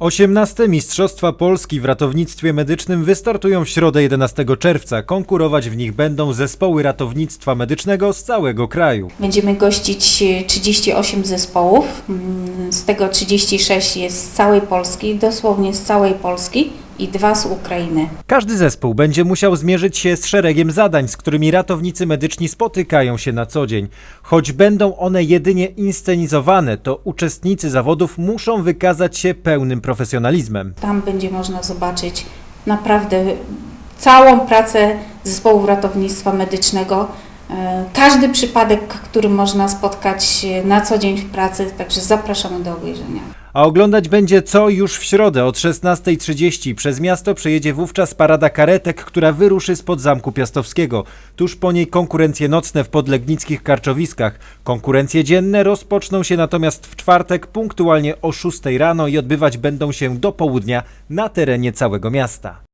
18 Mistrzostwa Polski w ratownictwie medycznym wystartują w środę 11 czerwca. Konkurować w nich będą zespoły ratownictwa medycznego z całego kraju. Będziemy gościć e, 38 zespołów, mm, z tego 36 jest z całej Polski, dosłownie z całej Polski i dwa z Ukrainy. Każdy zespół będzie musiał zmierzyć się z szeregiem zadań, z którymi ratownicy medyczni spotykają się na co dzień. Choć będą one jedynie inscenizowane, to uczestnicy zawodów muszą wykazać się pełnym profesjonalizmem. Tam będzie można zobaczyć naprawdę całą pracę zespołów ratownictwa medycznego. E, Każdy przypadek, który można spotkać na co dzień w pracy, także zapraszamy do obejrzenia. A oglądać będzie co już w środę od 16.30. Przez miasto przejedzie wówczas parada karetek, która wyruszy spod Zamku Piastowskiego. Tuż po niej konkurencje nocne w podlegnickich karczowiskach. Konkurencje dzienne rozpoczną się natomiast w czwartek punktualnie o 6 rano i odbywać będą się do południa na terenie całego miasta.